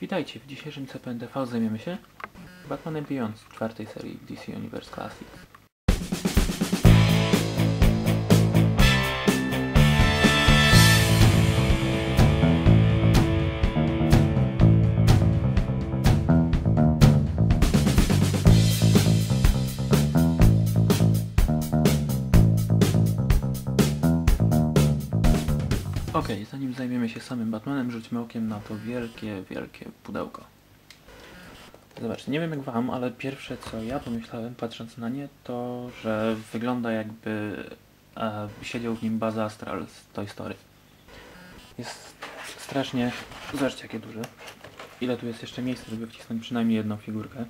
Witajcie, w dzisiejszym CPNTV zajmiemy się Batmanem Beyond z czwartej serii DC Universe Classics. Zajmiemy się samym Batmanem, rzućmy okiem na to wielkie, wielkie pudełko. Zobaczcie, nie wiem jak wam, ale pierwsze co ja pomyślałem patrząc na nie, to że wygląda jakby e, siedział w nim Buzz Astral z Toy Story. Jest strasznie... Zobaczcie jakie duże. Ile tu jest jeszcze miejsca, żeby wcisnąć przynajmniej jedną figurkę.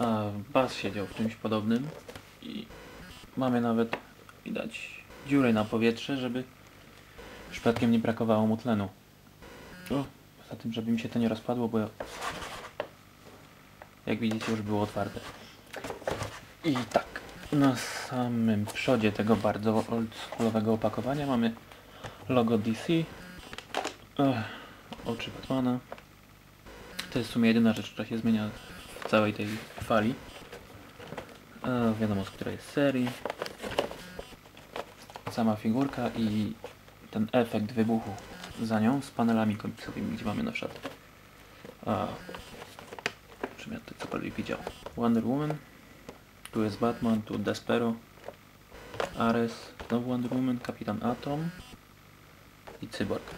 E, Buzz siedział w czymś podobnym i mamy nawet, widać, dziurę na powietrze, żeby przypadkiem nie brakowało mu tlenu. O, poza tym, żeby mi się to nie rozpadło, bo jak widzicie już było otwarte. I tak, na samym przodzie tego bardzo oldschoolowego opakowania mamy logo DC, Ech, oczy Batmana. To jest w sumie jedyna rzecz, która się zmienia w całej tej fali. E, wiadomo z której serii. Sama figurka i ten efekt wybuchu za nią z panelami komiksowymi, gdzie mamy na przykład a, czym ja cokolwiek widział. Wonder Woman tu jest Batman, tu Despero Ares, znowu Wonder Woman, Kapitan Atom i Cyborg.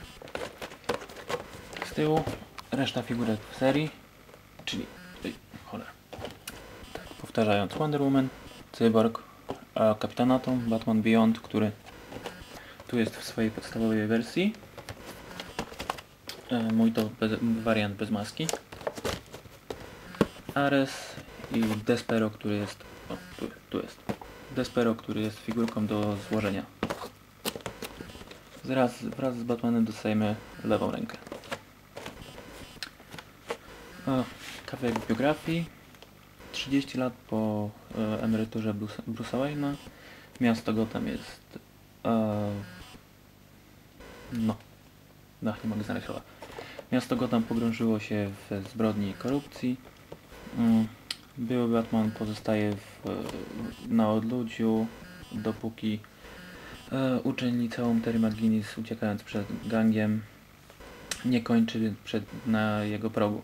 Z tyłu reszta figurek w serii czyli, oj, cholera. Tak, powtarzając Wonder Woman, Cyborg Kapitan Atom, Batman Beyond, który tu jest w swojej podstawowej wersji. E, mój to bez, wariant bez maski. Ares i Despero, który jest... O, tu, tu jest. Despero, który jest figurką do złożenia. Wraz, wraz z Batmanem dostajemy lewą rękę. O, kawałek biografii. 30 lat po e, emeryturze Bruce, Bruce'a Wayne'a. Miasto Gotham jest e, no. No, nie mogę znaleźć słowa. Miasto Gotham pogrążyło się w zbrodni i korupcji. Mm, Były Batman pozostaje w, na odludziu, dopóki e, uczeń liceum Terry McGinnis uciekając przed gangiem nie kończy przed, na jego progu.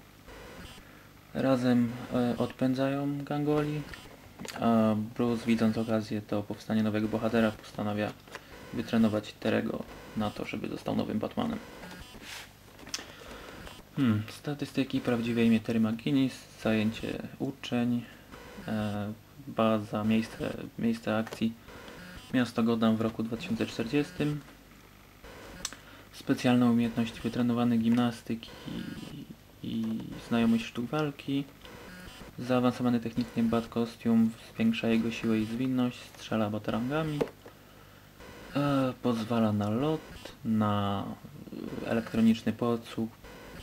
Razem e, odpędzają gangoli, a Bruce widząc okazję to powstanie nowego bohatera postanawia wytrenować Terego na to, żeby został nowym Batmanem. Hmm, statystyki, prawdziwe imię Terry McGinnis, zajęcie uczeń, e, baza, miejsce, miejsce akcji, miasto Gotham w roku 2040, specjalne umiejętności wytrenowane gimnastyki i, i znajomość sztuk walki, zaawansowany technicznie Bat Costume zwiększa jego siłę i zwinność, strzela batarangami, pozwala na lot, na elektroniczny podsłuch,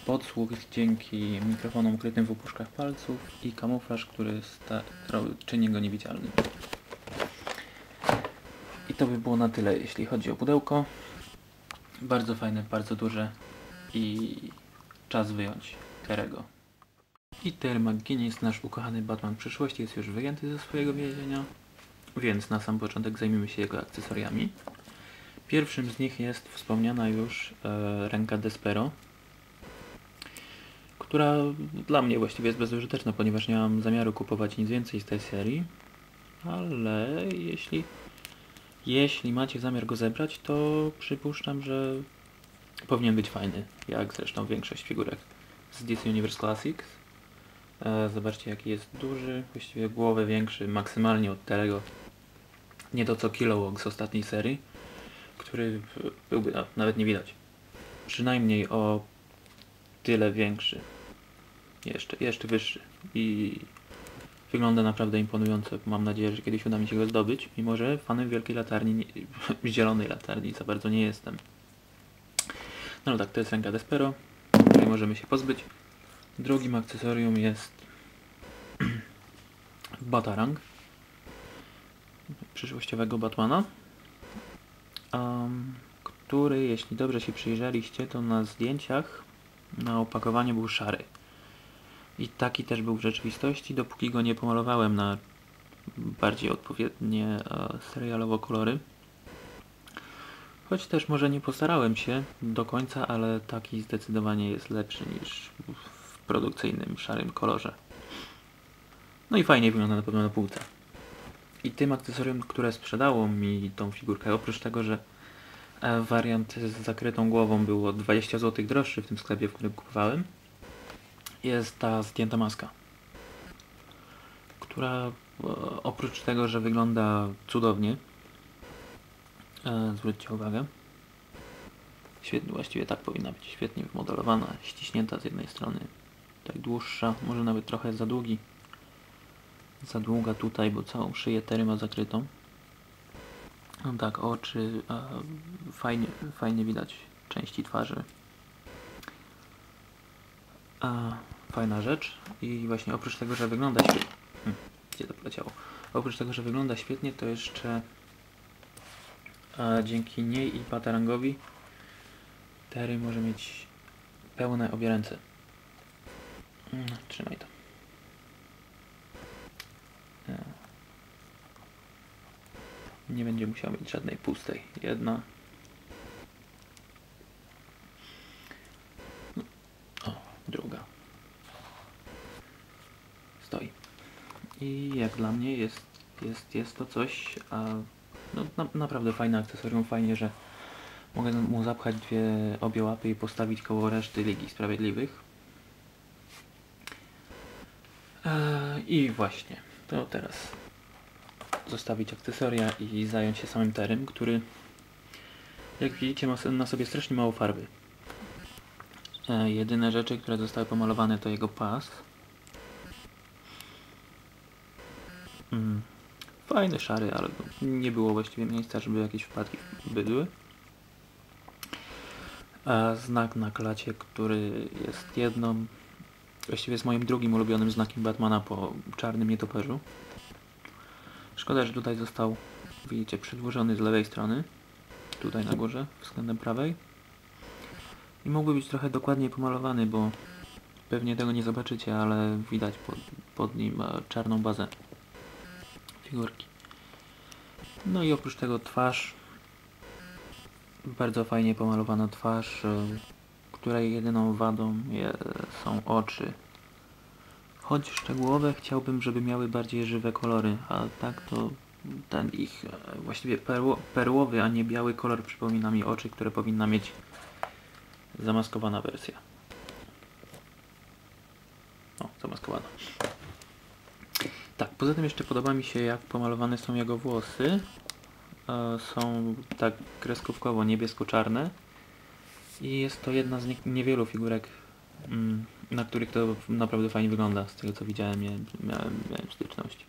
podsłuch dzięki mikrofonom ukrytym w opuszkach palców i kamuflaż, który czyni go niewidzialnym. I to by było na tyle, jeśli chodzi o pudełko. Bardzo fajne, bardzo duże i czas wyjąć Terego. I Terry McGinnis, nasz ukochany Batman przyszłości, jest już wyjęty ze swojego więzienia, więc na sam początek zajmiemy się jego akcesoriami. Pierwszym z nich jest wspomniana już e, ręka Despero, która dla mnie właściwie jest bezużyteczna, ponieważ nie mam zamiaru kupować nic więcej z tej serii, ale jeśli, jeśli macie zamiar go zebrać, to przypuszczam, że powinien być fajny, jak zresztą większość figurek z DC Universe Classics. E, zobaczcie jaki jest duży, właściwie głowę większy maksymalnie od tego, nie to co Kilowog z ostatniej serii który byłby, nawet nie widać. Przynajmniej o tyle większy. Jeszcze, jeszcze wyższy. I wygląda naprawdę imponująco. Mam nadzieję, że kiedyś uda mi się go zdobyć, mimo że fanem wielkiej latarni, nie, zielonej latarni za bardzo nie jestem. No, no tak, to jest ręka Despero, której możemy się pozbyć. Drugim akcesorium jest Batarang przyszłościowego Batmana um, który, jeśli dobrze się przyjrzeliście, to na zdjęciach na opakowaniu był szary. I taki też był w rzeczywistości, dopóki go nie pomalowałem na bardziej odpowiednie e, serialowo kolory. Choć też może nie postarałem się do końca, ale taki zdecydowanie jest lepszy niż w produkcyjnym szarym kolorze. No i fajnie wygląda na pewno na półce. I tym akcesorium, które sprzedało mi tą figurkę, oprócz tego, że e, wariant z zakrytą głową był o 20 zł droższy w tym sklepie, w którym kupowałem, jest ta zdjęta maska, która e, oprócz tego, że wygląda cudownie, e, zwróćcie uwagę, świetnie, właściwie tak powinna być, świetnie wymodelowana, ściśnięta z jednej strony, tak dłuższa, może nawet trochę za długi, za długa tutaj, bo całą szyję Tery ma zakrytą. No tak, oczy, fajnie, fajnie widać części twarzy. A, fajna rzecz i właśnie oprócz tego, że wygląda świetnie, hmm, gdzie to poleciało? Oprócz tego, że wygląda świetnie, to jeszcze dzięki niej i patarangowi Tery może mieć pełne obie ręce. Mm, Trzymaj to. Nie będzie musiał mieć żadnej pustej. Jedna. O, druga. Stoi. I jak dla mnie jest, jest, jest to coś, a no, na, naprawdę fajne akcesorium. Fajnie, że mogę mu zapchać dwie obie łapy i postawić koło reszty Ligi Sprawiedliwych. Eee, I właśnie, to teraz zostawić akcesoria i zająć się samym terem, który jak widzicie ma na sobie strasznie mało farby. E, jedyne rzeczy, które zostały pomalowane to jego pas. Mm. Fajny, szary, ale nie było właściwie miejsca, żeby jakieś wpadki były. A znak na klacie, który jest jedną, właściwie jest moim drugim ulubionym znakiem Batmana po czarnym nietoperzu. Szkoda, że tutaj został, widzicie, przedłużony z lewej strony, tutaj na górze, względem prawej. I mógłby być trochę dokładniej pomalowany, bo pewnie tego nie zobaczycie, ale widać pod, pod nim e, czarną bazę figurki. No i oprócz tego twarz, bardzo fajnie pomalowana twarz, e, której jedyną wadą je, są oczy. Choć szczegółowe chciałbym, żeby miały bardziej żywe kolory, a tak to ten ich e, właściwie perło, perłowy, a nie biały kolor przypomina mi oczy, które powinna mieć zamaskowana wersja. O, zamaskowana. Tak, poza tym jeszcze podoba mi się jak pomalowane są jego włosy. E, są tak kreskówkowo niebiesko-czarne. I jest to jedna z nie niewielu figurek, mm, na których to naprawdę fajnie wygląda. Z tego co widziałem, miałem, miałem, styczność.